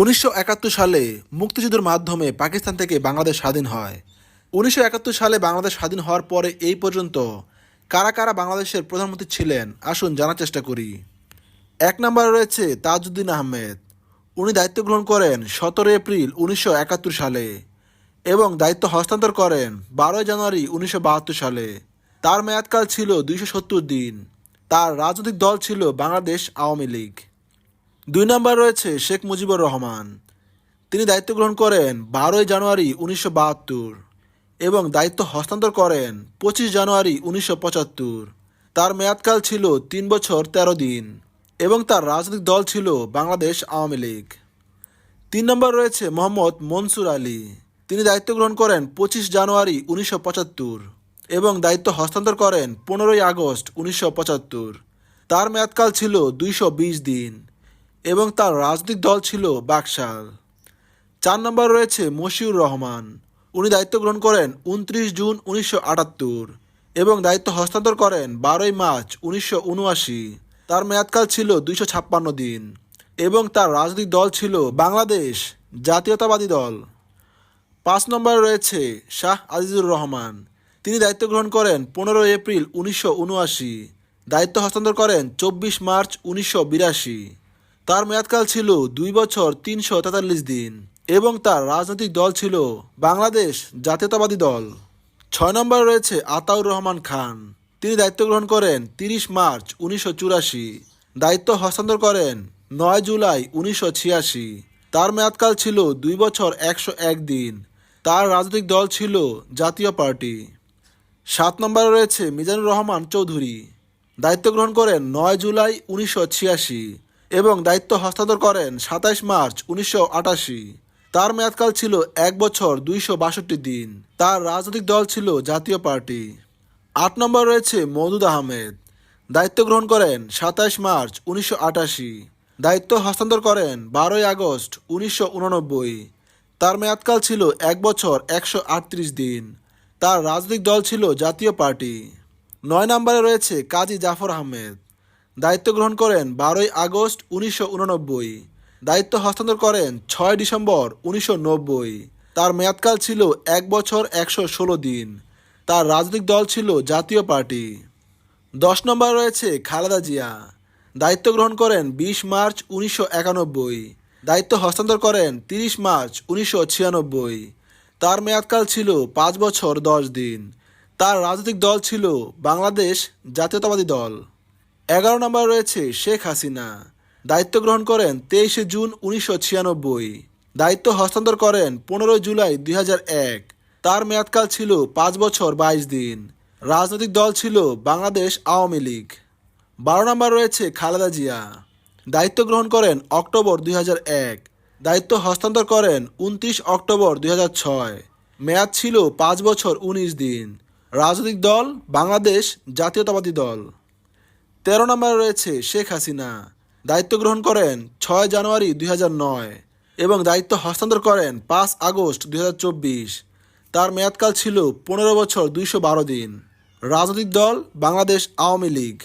উনিশশো একাত্তর সালে মুক্তিযুদ্ধের মাধ্যমে পাকিস্তান থেকে বাংলাদেশ স্বাধীন হয়। উনিশশো একাত্তর সালে বাংলাদেশ স্বাধীন হওয়ার পরে এই পর্যন্ত কারা কারা বাংলাদেশের প্রধানমন্ত্রী ছিলেন, আসুন জানার চেষ্টা করি। এক নম্বরে রয়েছে তাজউদ্দিন আহমেদ। উনি দায়িত্ব গ্রহণ করেন সতেরো এপ্রিল উনিশশো একাত্তর সালে এবং দায়িত্ব হস্তান্তর করেন বারোই জানুয়ারি উনিশশো বাহাত্তর সালে। তার মেয়াদকাল ছিল দুইশো সত্তর দিন। তার রাজনৈতিক দল ছিল বাংলাদেশ আওয়ামী লীগ। দুই নম্বর রয়েছে শেখ মুজিবুর রহমান। তিনি দায়িত্ব গ্রহণ করেন বারোই জানুয়ারি উনিশশো বাহাত্তর এবং দায়িত্ব হস্তান্তর করেন পঁচিশ জানুয়ারি উনিশশো পঁচাত্তর। তার মেয়াদকাল ছিল তিন বছর তেরো দিন এবং তার রাজনৈতিক দল ছিল বাংলাদেশ আওয়ামী লীগ। তিন নম্বর রয়েছে মোহাম্মদ মনসুর আলী। তিনি দায়িত্ব গ্রহণ করেন পঁচিশ জানুয়ারি উনিশশো পঁচাত্তর এবং দায়িত্ব হস্তান্তর করেন পনেরোই আগস্ট উনিশশো পঁচাত্তর। তার মেয়াদকাল ছিল দুইশো বিশ দিন। এবং তার রাজনৈতিক দল ছিল বাকশাল। চার নম্বর রয়েছে মশিউর রহমান। উনি দায়িত্ব গ্রহণ করেন উনত্রিশ জুন উনিশশো আটাত্তর এবং দায়িত্ব হস্তান্তর করেন বারোই মার্চ উনিশশো উনআশি। তার মেয়াদকাল ছিল দুইশো ছাপ্পান্ন দিন এবং তার রাজনৈতিক দল ছিল বাংলাদেশ জাতীয়তাবাদী দল। পাঁচ নম্বরে রয়েছে শাহ আজিজুর রহমান। তিনি দায়িত্ব গ্রহণ করেন পনেরোই এপ্রিল উনিশশো উনআশি। দায়িত্ব হস্তান্তর করেন চব্বিশ মার্চ উনিশশো বিরাশি। তার মেয়াদকাল ছিল দুই বছর তিনশো তেতাল্লিশ দিন এবং তার রাজনৈতিক দল ছিল বাংলাদেশ জাতীয়তাবাদী দল। ছয় নম্বরে রয়েছে আতাউর রহমান খান। তিনি দায়িত্ব গ্রহণ করেন তিরিশ মার্চ উনিশশো চুরাশি। দায়িত্ব হস্তান্তর করেন নয় জুলাই উনিশশো ছিয়াশি। তার মেয়াদকাল ছিল দুই বছর একশো এক দিন। তার রাজনৈতিক দল ছিল জাতীয় পার্টি। সাত নম্বরে রয়েছে মিজানুর রহমান চৌধুরী। দায়িত্ব গ্রহণ করেন নয় জুলাই উনিশশো ছিয়াশি। এবং দায়িত্ব হস্তান্তর করেন সাতাইশ মার্চ উনিশশো আটাশি। তার মেয়াদকাল ছিল এক বছর দুইশো বাষট্টি দিন। তার রাজনৈতিক দল ছিল জাতীয় পার্টি। আট নম্বর রয়েছে মওদুদ আহমেদ। দায়িত্ব গ্রহণ করেন সাতাইশ মার্চ উনিশশো আটাশি। দায়িত্ব হস্তান্তর করেন বারোই আগস্ট উনিশশো উননব্বই। তার মেয়াদকাল ছিল এক বছর একশো আটত্রিশ দিন। তার রাজনৈতিক দল ছিল জাতীয় পার্টি। নয় নম্বরে রয়েছে কাজী জাফর আহমেদ। দায়িত্ব গ্রহণ করেন বারোই আগস্ট উনিশশো উননব্বই। দায়িত্ব হস্তান্তর করেন ছয় ডিসেম্বর উনিশশো নব্বই। তার মেয়াদকাল ছিল এক বছর একশো ষোলো দিন। তার রাজনৈতিক দল ছিল জাতীয় পার্টি। দশ নম্বর রয়েছে খালেদা জিয়া। দায়িত্ব গ্রহণ করেন বিশ মার্চ উনিশশো একানব্বই। দায়িত্ব হস্তান্তর করেন তিরিশ মার্চ উনিশশো ছিয়ানব্বই। তার মেয়াদকাল ছিল পাঁচ বছর দশ দিন। তার রাজনৈতিক দল ছিল বাংলাদেশ জাতীয়তাবাদী দল। এগারো নম্বর রয়েছে শেখ হাসিনা। দায়িত্ব গ্রহণ করেন তেইশে জুন উনিশশো ছিয়ানব্বই। দায়িত্ব হস্তান্তর করেন পনেরো জুলাই দুই এক। তার মেয়াদকাল ছিল পাঁচ বছর বাইশ দিন। রাজনৈতিক দল ছিল বাংলাদেশ আওয়ামী লীগ। বারো নম্বর রয়েছে খালেদা জিয়া। দায়িত্ব গ্রহণ করেন অক্টোবর দুই এক। দায়িত্ব হস্তান্তর করেন উনত্রিশ অক্টোবর দুই ছয়। মেয়াদ ছিল পাঁচ বছর উনিশ দিন। রাজনৈতিক দল বাংলাদেশ জাতীয়তাবাদী দল। তেরো নম্বরে রয়েছে শেখ হাসিনা। দায়িত্ব গ্রহণ করেন ছয় জানুয়ারি দুই এবং দায়িত্ব হস্তান্তর করেন পাঁচ আগস্ট দুই হাজার চব্বিশ। তার মেয়াদকাল ছিল পনেরো বছর দুইশো বারো দিন। রাজনৈতিক দল বাংলাদেশ আওয়ামী লীগ।